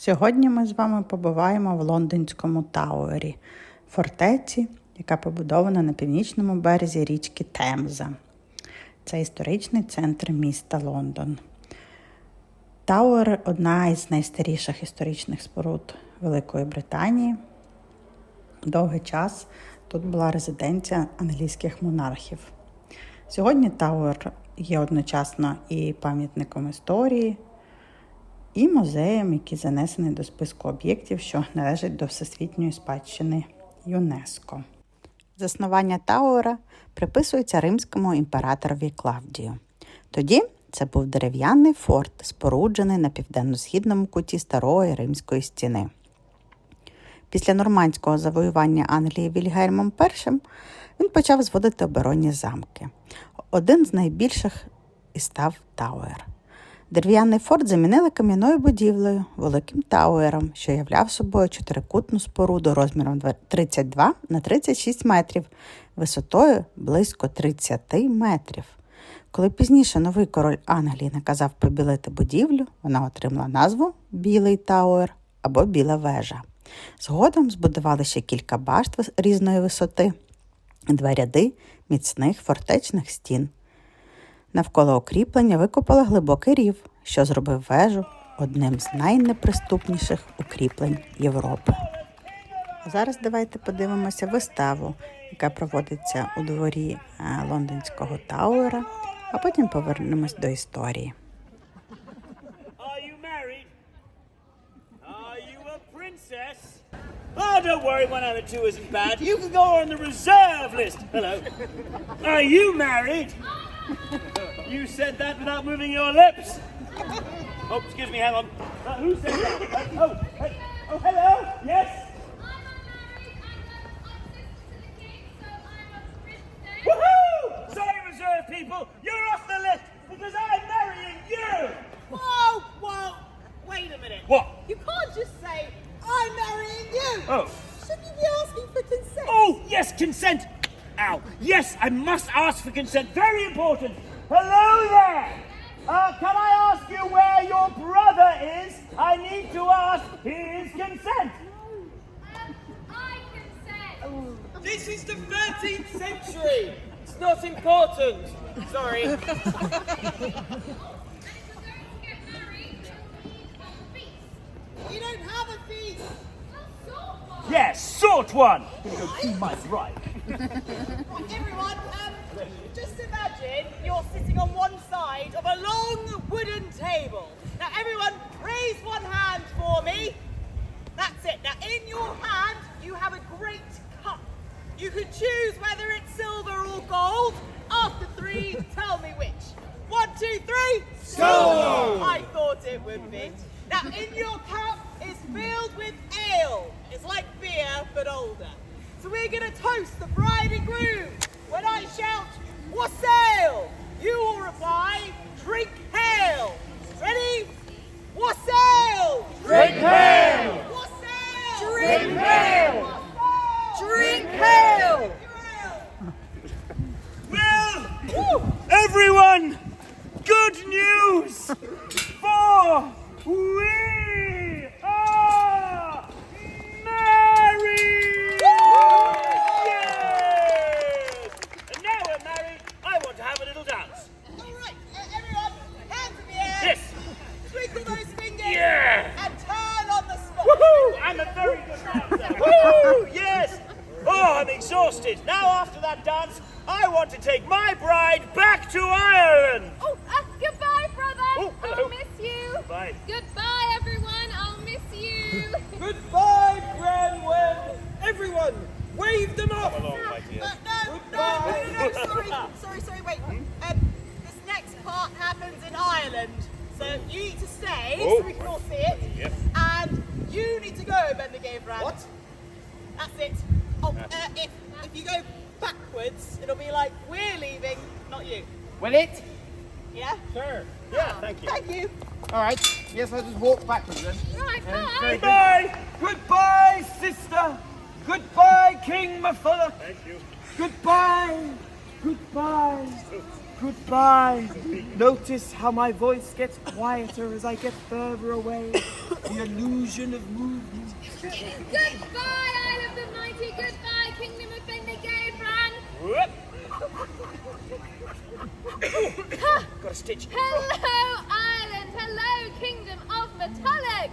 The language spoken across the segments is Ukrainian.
Сьогодні ми з вами побуваємо в лондонському Тауері, фортеці, яка побудована на північному березі річки Темза. Це історичний центр міста Лондон. Тауер одна із найстаріших історичних споруд Великої Британії. Довгий час тут була резиденція англійських монархів. Сьогодні Тауер є одночасно і пам'ятником історії, і музеєм, який занесений до списку об'єктів, що належать до Всесвітньої спадщини ЮНЕСКО. Заснування Тауера приписується римському імператорові Клавдію. Тоді це був дерев'яний форт, споруджений на південно-східному куті старої римської стіни. Після нормандського завоювання Англії Вільгельмом І він почав зводити оборонні замки. Один з найбільших і став Тауер. Дерев'яний форт замінили кам'яною будівлею, великим тауером, що являв собою чотирикутну споруду розміром 32 на 36 метрів, висотою близько 30 метрів. Коли пізніше новий король Англії наказав побілити будівлю, вона отримала назву Білий Тауер або Біла вежа. Згодом збудували ще кілька башт різної висоти, два ряди міцних фортечних стін. Навколо укріплення викопали глибокий рів, що зробив вежу одним з найнеприступніших укріплень Європи. А зараз давайте подивимося виставу, яка проводиться у дворі е, лондонського Тауера, а потім повернемось до історії. Oh, don't worry, one out of two isn't bad. You can go on the reserve list. Hello. Are you married? You said that without moving your lips. Oh, excuse me, hang on. Uh, who said that? Uh, oh, hey, oh, hello. Yes. I'm marrying you. Woohoo! Sorry, reserve people. You're off the list because I'm marrying you. Whoa, whoa, wait a minute. What? You can't just say, I'm marrying you. Oh. Shouldn't you be asking for consent? Oh, yes, consent. Ow. Yes, I must ask for consent. Very important. Hello there. Uh, can I ask you where your brother is? I need to ask his consent. I consent. This is the 13th century. It's not important. Sorry. If you're going to get married, you need a. You don't have a feast. A short one. Yes, sort one. Gonna go see my bride. Everyone, um, just imagine you're sitting on one side of a long wooden table. Now, everyone, raise one hand for me. That's it. Now, in your hand, you have a great cup. You can choose whether it's silver or gold. After three, tell me which. One, two, three. Silver. I thought it would be. Now, in your cup is filled with ale. It's like beer, but older. So we're gonna toast everyone, good news. For we are married. Yes. And now we're married. I want to have a little dance. All right, uh, everyone, hands in the air. Yes. Twinkle those fingers. Yeah. And turn on the spot. Woohoo! I'm a very good dancer. Woo! Yes. Oh, I'm exhausted. Now, after that dance, I want to take my bride back to Ireland. Oh, uh, goodbye, brother. Oh, hello. I'll miss you. Bye. Goodbye, everyone. I'll miss you. Goodbye, Branwell. Everyone, wave them off. Uh, no, no, no, no, no, sorry, sorry, sorry, wait. Um, this next part happens in Ireland, so you need to stay so we can all see it. Yes. And you need to go, Bendigo Brand. What? That's it. Oh, uh, if if you go backwards, it'll be like we're leaving, not you. Will it? Yeah. Sure. Yeah, oh. thank you. Thank you. All right. Yes, I'll just walk backwards then. right, very bye. good. Bye. Goodbye, sister. Goodbye, King Mafullah. Thank you. Goodbye. Goodbye. Goodbye. Notice how my voice gets quieter as I get further away. the illusion of movement. Goodbye, Isle of the Mighty. Goodbye, Kingdom of Bendigo, Fran. Got a stitch. Hello, Ireland. Hello, Kingdom of Metallic.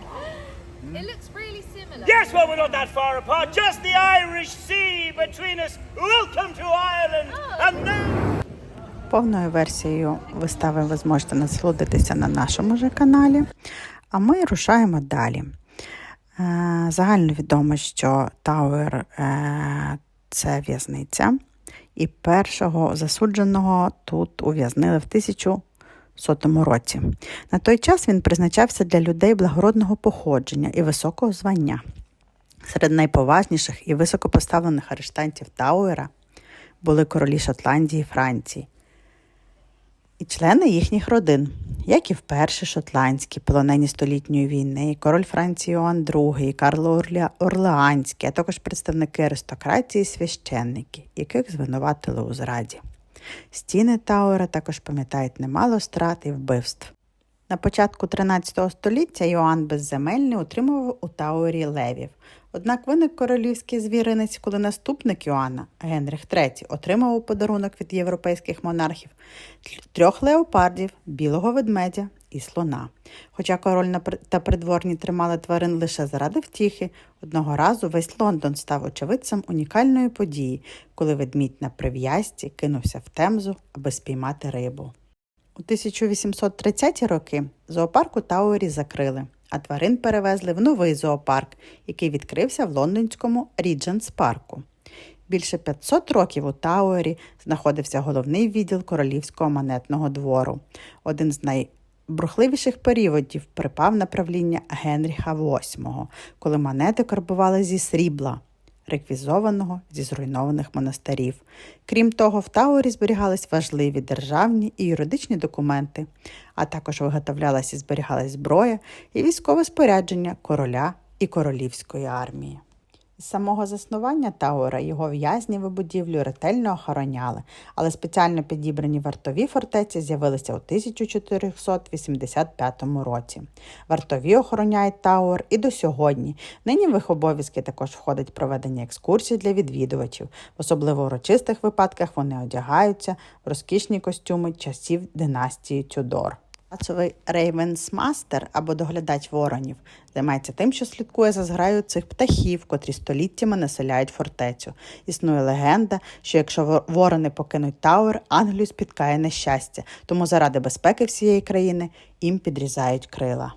It looks really similar. Yes, well, we're not that far apart. Just the Irish Sea between us. Welcome to Ireland. Oh. And now. Повною версією вистави ви зможете насолодитися на нашому же каналі. А ми рушаємо далі. Е, Загально відомо, що Тауер е, це в'язниця, і першого засудженого тут ув'язнили в 1100 році. На той час він призначався для людей благородного походження і високого звання. Серед найповажніших і високопоставлених арештантів Тауера були королі Шотландії і Франції і члени їхніх родин, як і вперше шотландські полонені столітньої війни, король Франції Іоанн II, і Карло Орля... Орлеанський, а також представники аристократії священники, яких звинуватили у зраді. Стіни Таура також пам'ятають немало страт і вбивств. На початку 13 століття Йоанн Безземельний утримував у Тауері левів. Однак виник королівський звіринець, коли наступник Йоанна, Генріх III, отримав у подарунок від європейських монархів трьох леопардів, білого ведмедя і слона. Хоча король та придворні тримали тварин лише заради втіхи, одного разу весь Лондон став очевидцем унікальної події, коли ведмідь на прив'язці кинувся в темзу, аби спіймати рибу. У 1830-ті роки зоопарк у Тауері закрили, а тварин перевезли в новий зоопарк, який відкрився в лондонському Рідженс парку. Більше 500 років у Тауері знаходився головний відділ королівського монетного двору. Один з найбрухливіших періодів припав на правління Генріха VIII, коли монети карбували зі срібла реквізованого зі зруйнованих монастирів. Крім того, в Таурі зберігались важливі державні і юридичні документи, а також виготовлялася і зберігалась зброя і військове спорядження короля і королівської армії. З самого заснування Тауера його в'язні і будівлю ретельно охороняли, але спеціально підібрані вартові фортеці з'явилися у 1485 році. Вартові охороняють Тауер і до сьогодні. Нині в їх обов'язки також входить проведення екскурсій для відвідувачів. В особливо урочистих випадках вони одягаються в розкішні костюми часів династії Тюдор. Пацовий рейвенсмастер або доглядач воронів займається тим, що слідкує за зграю цих птахів, котрі століттями населяють фортецю. Існує легенда, що якщо ворони покинуть Тауер, Англію спіткає нещастя, тому заради безпеки всієї країни їм підрізають крила.